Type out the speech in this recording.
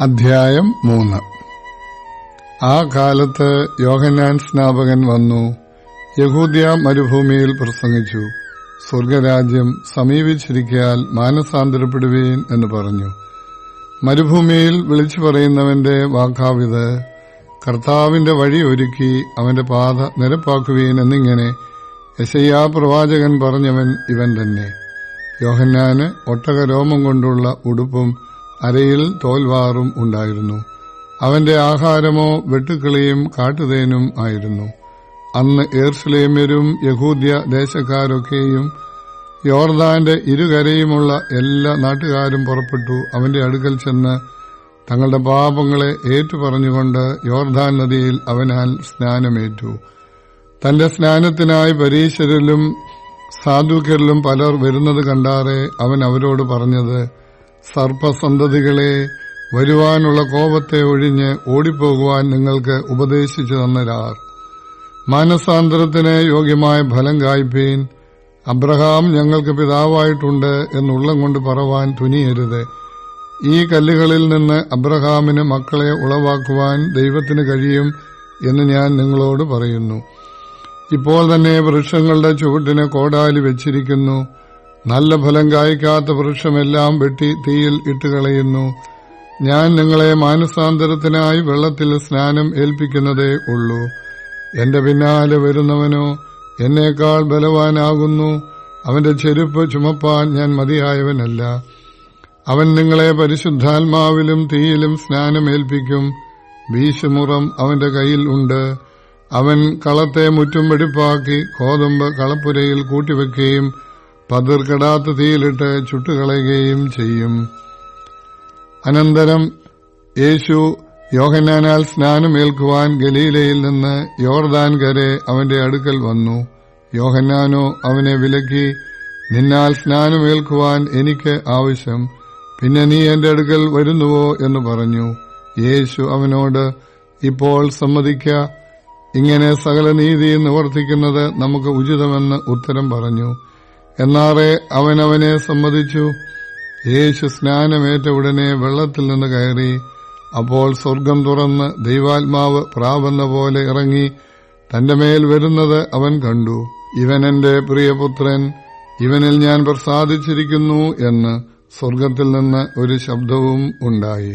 അധ്യായം മൂന്ന്. ആ കാലത്ത് യോഹന്നാൻ സ്നാപകൻ വന്നു യഹൂദ്യ മരുഭൂമിയിൽ പ്രസംഗിച്ചു സ്വർഗരാജ്യം സമീപിച്ചിരിക്കാൻ മാനസാന്തരപ്പെടുവീൻ എന്ന് പറഞ്ഞു. മരുഭൂമിയിൽ വിളിച്ചു പറയുന്നവന്റെ വാക്കാവിത് കർത്താവിന്റെ വഴി ഒരുക്കി അവന്റെ പാത നിരപ്പാക്കുവീൻ എന്നിങ്ങനെ യശയ്യാ പ്രവാചകൻ പറഞ്ഞവൻ ഇവൻ തന്നെ. യോഹന്നാന് ഒട്ടകരോമം കൊണ്ടുള്ള ഉടുപ്പും അരയിൽ തോൽവാറും ഉണ്ടായിരുന്നു. അവന്റെ ആഹാരമോ വെട്ടുക്കിളിയും കാട്ടുതേനും ആയിരുന്നു. അന്ന് ഏർസ്ലേമ്യരും യഹൂദ്യ ദേശക്കാരൊക്കെയും യോർദാന്റെ ഇരുകരയുമുള്ള എല്ലാ നാട്ടുകാരും പുറപ്പെട്ടു. അവന്റെ അടുക്കൽ ചെന്ന് തങ്ങളുടെ പാപങ്ങളെ ഏറ്റുപറഞ്ഞുകൊണ്ട് യോർദാൻ നദിയിൽ അവനാൽ സ്നാനമേറ്റു. തന്റെ സ്നാനത്തിനായി പരീശരിലും സാധുക്കരിലും പലർ വരുന്നത് കണ്ടാറെ അവൻ അവരോട് പറഞ്ഞത് സർപ്പസന്തതികളെ വരുവാനുള്ള കോപത്തെ ഒഴിഞ്ഞ് ഓടിപ്പോകുവാൻ നിങ്ങൾക്ക് ഉപദേശിച്ചു തന്നരാർ. മാനസാന്തരത്തിന് യോഗ്യമായ ഫലം കായ്പീൻ. അബ്രഹാം ഞങ്ങൾക്ക് പിതാവായിട്ടുണ്ട് എന്നുള്ളം കൊണ്ട് പറവാൻ തുനിയരുത്. ഈ കല്ലുകളിൽ നിന്ന് അബ്രഹാമിന് മക്കളെ ഉളവാക്കുവാൻ ദൈവത്തിന് കഴിയും എന്ന് ഞാൻ നിങ്ങളോട് പറയുന്നു. ഇപ്പോൾ തന്നെ വൃക്ഷങ്ങളുടെ ചുവട്ടിന് കോടാലി വെച്ചിരിക്കുന്നു. നല്ല ഫലം കായ്ക്കാത്ത വൃക്ഷമെല്ലാം വെട്ടി തീയിൽ ഇട്ടുകളയുന്നു. ഞാൻ നിങ്ങളെ മാനസാന്തരത്തിനായി വെള്ളത്തിൽ സ്നാനം ഏൽപ്പിക്കുന്നതേ ഉള്ളൂ. എന്റെ പിന്നാലെ വരുന്നവനോ എന്നേക്കാൾ ബലവാനാകുന്നു. അവന്റെ ചെരുപ്പ് ചുമപ്പാൻ ഞാൻ മതിയായവനല്ല. അവൻ നിങ്ങളെ പരിശുദ്ധാത്മാവിലും തീയിലും സ്നാനമേൽപ്പിക്കും വീശുമുറം അവന്റെ കയ്യിൽ ഉണ്ട്. അവൻ കളത്തെ മുറ്റും വെടിപ്പാക്കി കോതമ്പ് കളപ്പുരയിൽ കൂട്ടിവെക്കുകയും പതിർക്കെടാത്ത തീയിലിട്ട് ചുട്ടുകളയുകയും ചെയ്യും. അനന്തരം യേശു യോഹന്നാനാൽ സ്നാനമേൽക്കുവാൻ ഗലീലയിൽ നിന്ന് യോർദാൻ കരെ അവന്റെ അടുക്കൽ വന്നു. യോഹന്നാനോ അവനെ വിലക്കി നിന്നാൽ സ്നാനമേൽക്കുവാൻ എനിക്ക് ആവശ്യം. പിന്നെ നീ എന്റെ അടുക്കൽ വരുന്നുവോ? എന്ന് പറഞ്ഞു. യേശു അവനോട് ഇപ്പോൾ സമ്മതിക്ക. ഇങ്ങനെ സകല നീതി നിവർത്തിക്കുന്നത് നമുക്ക് ഉചിതമെന്ന് ഉത്തരം പറഞ്ഞു. എന്നാറെ അവനവനെ സമ്മതിച്ചു. യേശു സ്നാനമേറ്റ ഉടനെ വെള്ളത്തിൽ നിന്ന് കയറി. അപ്പോൾ സ്വർഗം തുറന്ന് ദൈവാത്മാവ് പ്രാവെന്ന പോലെ ഇറങ്ങി തന്റെ മേൽ വരുന്നത് അവൻ കണ്ടു. ഇവൻ എന്റെ പ്രിയപുത്രൻ ഇവനിൽ ഞാൻ പ്രസാദിച്ചിരിക്കുന്നു എന്ന് സ്വർഗത്തിൽ നിന്ന് ഒരു ശബ്ദവും ഉണ്ടായി.